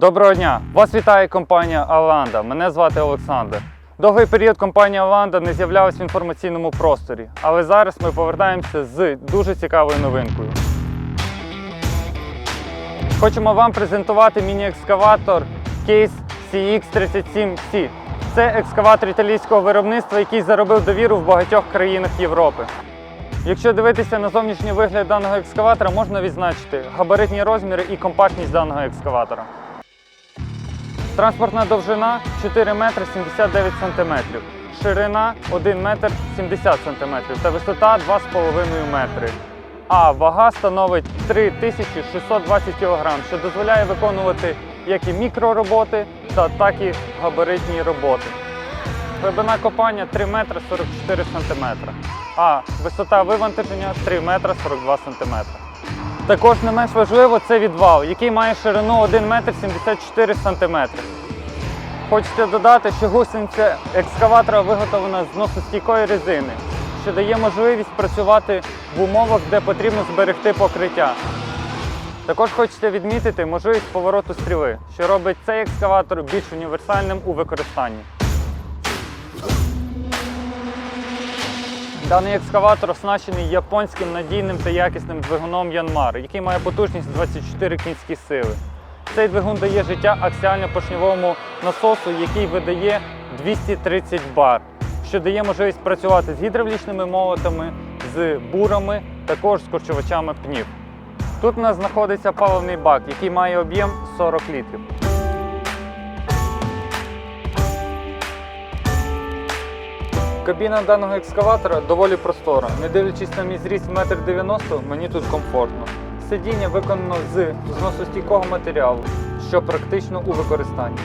Доброго дня! Вас вітає компанія Аланда. Мене звати Олександр. Довгий період компанія Аланда не з'являлась в інформаційному просторі, але зараз ми повертаємося з дуже цікавою новинкою. Хочемо вам презентувати міні-екскаватор Case CX37C. Це екскаватор італійського виробництва, який заробив довіру в багатьох країнах Європи. Якщо дивитися на зовнішній вигляд даного екскаватора, можна відзначити габаритні розміри і компактність даного екскаватора. Транспортна довжина 4 метри 79 сантиметрів, ширина 1 метр 70 сантиметрів та висота 2,5 метри. А вага становить 3620 кг, що дозволяє виконувати як і мікророботи, та так і габаритні роботи. Глибина копання 3 метри 44 сантиметра, а висота вивантаження 3 метри 42 сантиметра. Також не менш важливо це відвал, який має ширину 1 метр 74 сантиметри. Хочеться додати, що гусениця екскаватора виготовлена з зносостійкої резини, що дає можливість працювати в умовах, де потрібно зберегти покриття. Також хочеться відмітити можливість повороту стріли, що робить цей екскаватор більш універсальним у використанні. Даний екскаватор оснащений японським надійним та якісним двигуном Янмар, який має потужність 24 кінські сили. Цей двигун дає життя аксіально-поршньовому насосу, який видає 230 бар, що дає можливість працювати з гідравлічними молотами, з бурами, також з корчувачами пнів. Тут у нас знаходиться паливний бак, який має об'єм 40 літрів. Кабіна даного екскаватора доволі простора. Не дивлячись на мій зріст 1,90 м, мені тут комфортно. Сидіння виконано з зносостійкого матеріалу, що практично у використанні.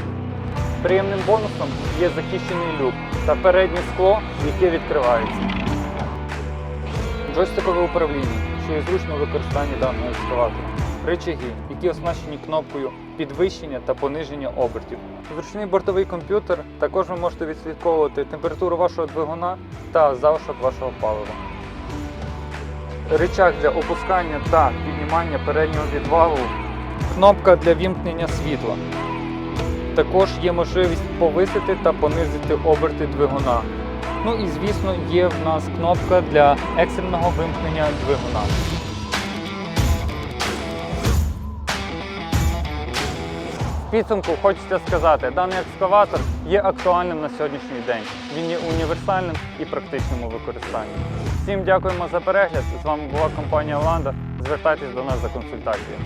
Приємним бонусом є захищений люк та переднє скло, яке відкривається. Джойстикове управління, що є зручно у використанні даного екскаватора. Рычаги, які оснащені кнопкою підвищення та пониження обертів. Зручний бортовий комп'ютер також ви можете відслідковувати температуру вашого двигуна та залишок вашого палива. Рычаг для опускання та піднімання переднього відвалу. Кнопка для вімкнення світла. Також є можливість повисити та понизити оберти двигуна. Ну і звісно є в нас кнопка для екстреного вимкнення двигуна. Підсумку хочеться сказати, даний екскаватор є актуальним на сьогоднішній день. Він є універсальним і практичним у використанні. Всім дякуємо за перегляд. З вами була компанія Ланда. Звертайтесь до нас за консультацією.